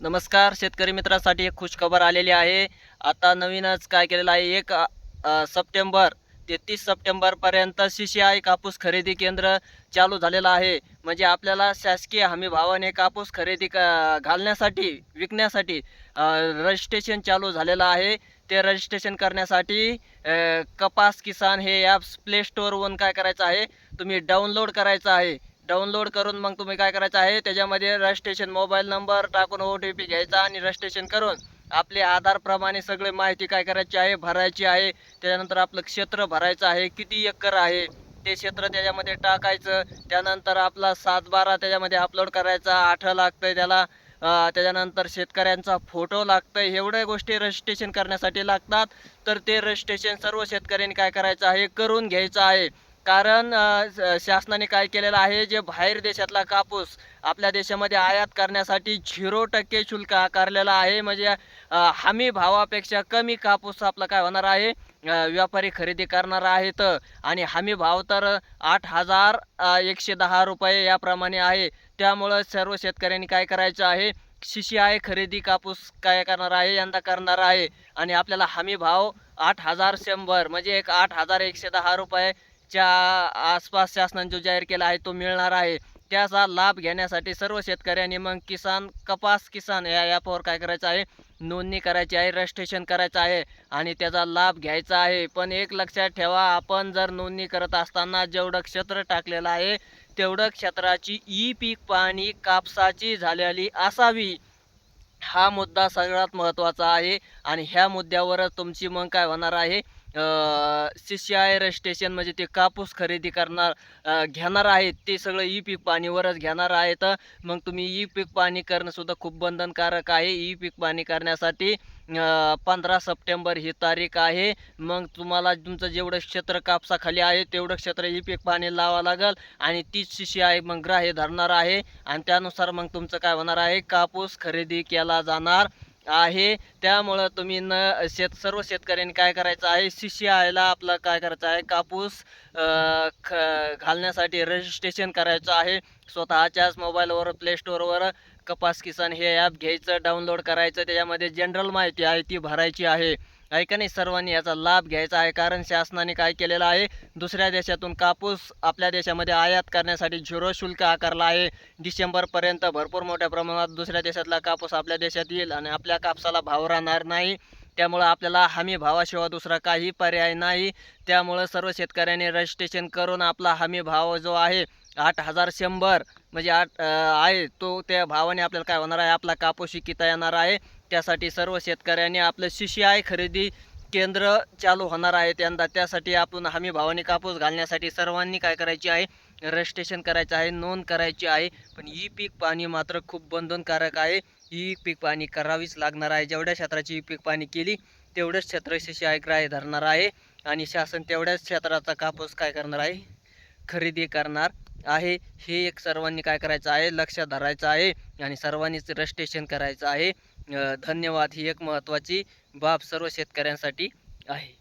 नमस्कार शेतकरी मित्रासाठी एक खुशखबर आलेली आहे. आता नवीनच काय केलेलं आहे एक सप्टेंबर ते तीस सप्टेंबरपर्यंत सी सी आय कापूस खरेदी केंद्र चालू झालेलं आहे. म्हणजे आपल्याला शासकीय हमी भावाने कापूस खरेदी क घालण्यासाठी विकण्यासाठी रजिस्ट्रेशन चालू झालेलं आहे. ते रजिस्ट्रेशन करण्यासाठी कपास किसान हे ॲप्स प्ले स्टोरवरून काय करायचं आहे तुम्ही डाउनलोड करायचं आहे. डाउनलोड करून मग तुम्ही काय करायचं आहे त्याच्यामध्ये रजिस्ट्रेशन मोबाईल नंबर टाकून ओ टी पी घ्यायचा आणि रजिस्ट्रेशन करून आपले आधारप्रमाणे सगळी माहिती काय करायची आहे भरायची आहे त्याच्यानंतर आपलं क्षेत्र भरायचं आहे किती एकर आहे ते क्षेत्र त्याच्यामध्ये टाकायचं त्यानंतर आपला सात बारा त्याच्यामध्ये अपलोड करायचा आठं लागतंय त्याला त्याच्यानंतर शेतकऱ्यांचा फोटो लागतं एवढ्या गोष्टी रजिस्ट्रेशन करण्यासाठी लागतात. तर ते रजिस्ट्रेशन सर्व शेतकऱ्यांनी काय करायचं आहे करून घ्यायचं आहे. कारण शासनाने काय केलेलं आहे जे बाहेर देशातला कापूस आपल्या देशामध्ये आयात करण्यासाठी झिरो टक्के शुल्क आकारलेला आहे. म्हणजे हमी भावापेक्षा कमी कापूस आपला काय होणार आहे? व्यापारी खरेदी करणार आहेत. आणि हमी भाव तर आठ हजार एकशे दहा रुपये याप्रमाणे आहे. त्यामुळं सर्व शेतकऱ्यांनी काय करायचं आहे? शिशी आहे खरेदी कापूस काय करणार आहे? यंदा करणार आहे. आणि आपल्याला हमी भाव आठ हजार शंभर म्हणजे एक आठ हजार एकशे दहा रुपये च्या आसपास शासनाने जो जाहीर केला आहे तो मिळणार आहे. त्याचा लाभ घेण्यासाठी सर्व शेतकऱ्यांनी मग किसान कपास किसान या ॲपवर काय करायचं आहे? नोंदणी करायची आहे रजिस्ट्रेशन करायचं आहे आणि त्याचा लाभ घ्यायचा आहे. पण एक लक्षात ठेवा आपण जर नोंदणी करत असताना जेवढं क्षेत्र टाकलेलं आहे तेवढं क्षेत्राची ई पीक पाहणी कापसाची झालेली असावी. हा मुद्दा सगळ्यात महत्त्वाचा आहे आणि ह्या मुद्द्यावरच तुमची मग काय होणार आहे? सी सी आय रजिस्ट्रेशन म्हणजे ते कापूस खरेदी करणार घेणार आहेत. ते सगळं ई पीक पाणीवरच घेणार आहेत. मग तुम्ही ई पीक पाणी करणंसुद्धा खूप बंधनकारक आहे. ई पीक पाणी करण्यासाठी पंधरा सप्टेंबर ही तारीख आहे. मग तुम्हाला तुमचं जेवढं क्षेत्र कापसाखाली आहे तेवढं क्षेत्र ई पीक पाणी लावा लागेल आणि तीच सी सी आय मग ग्राह्य धरणार आहे. आणि त्यानुसार मग तुमचं काय होणार आहे? कापूस खरेदी केला जाणार. आहे. त्यामुळं तुम्ही न शेत सर्व शेतकऱ्यांनी काय करायचं आहे? सी सी आपलं काय करायचं आहे? कापूस ख घालण्यासाठी रजिस्ट्रेशन करायचं आहे. स्वतःच्याच मोबाईलवर प्ले स्टोअरवर कपास किसान हे ॲप घ्यायचं डाउनलोड करायचं. त्याच्यामध्ये जनरल माहिती आहे ती भरायची आहे. आहे का नाही सर्वांनी याचा लाभ घ्यायचा आहे. कारण शासनाने काय केलेलं आहे? दुसऱ्या देशातून कापूस आपल्या देशामध्ये आयात करण्यासाठी झिरो शुल्क आकारला आहे. डिसेंबरपर्यंत भरपूर मोठ्या प्रमाणात दुसऱ्या देशातला कापूस आपल्या देशात येईल आणि आपल्या कापसाला भाव राहणार नाही. त्यामुळं आपल्याला हमी भावाशिवाय दुसरा काही पर्याय नाही. त्यामुळं सर्व शेतकऱ्यांनी रजिस्ट्रेशन करून आपला हमी भाव जो आहे आठ हजार शंभर म्हणजे आठ आहे तो त्या भावाने आपल्याला काय होणार आहे? आपला कापूस विकिता येणार आहे. त्यासाठी सर्व शेतकऱ्यांनी आपलं शिशी आय खरेदी केंद्र चालू होणार आहे. यंदा त्यासाठी आपण हमी भावाने कापूस घालण्यासाठी सर्वांनी काय करायची आहे? रजिस्ट्रेशन करायचं आहे नोंद करायची आहे. पण ई पीक पाणी मात्र खूप बंधनकारक आहे. ई पीक पाणी करावीच लागणार आहे. जेवढ्या क्षेत्राची ई पीक पाणी केली तेवढंच क्षेत्र शिशी आय ग्राह्य धरणार आहे. आणि शासन तेवढ्याच क्षेत्राचा कापूस काय करणार आहे? खरेदी करणार आहे. हे एक सर्वांनी काय करायचं आहे? लक्षात धरायचं आहे. आणि सर्वांनीच रजिस्ट्रेशन करायचं आहे. धन्यवाद ही एक महत्त्वाची बाब सर्व शेतकऱ्यांसाठी आहे.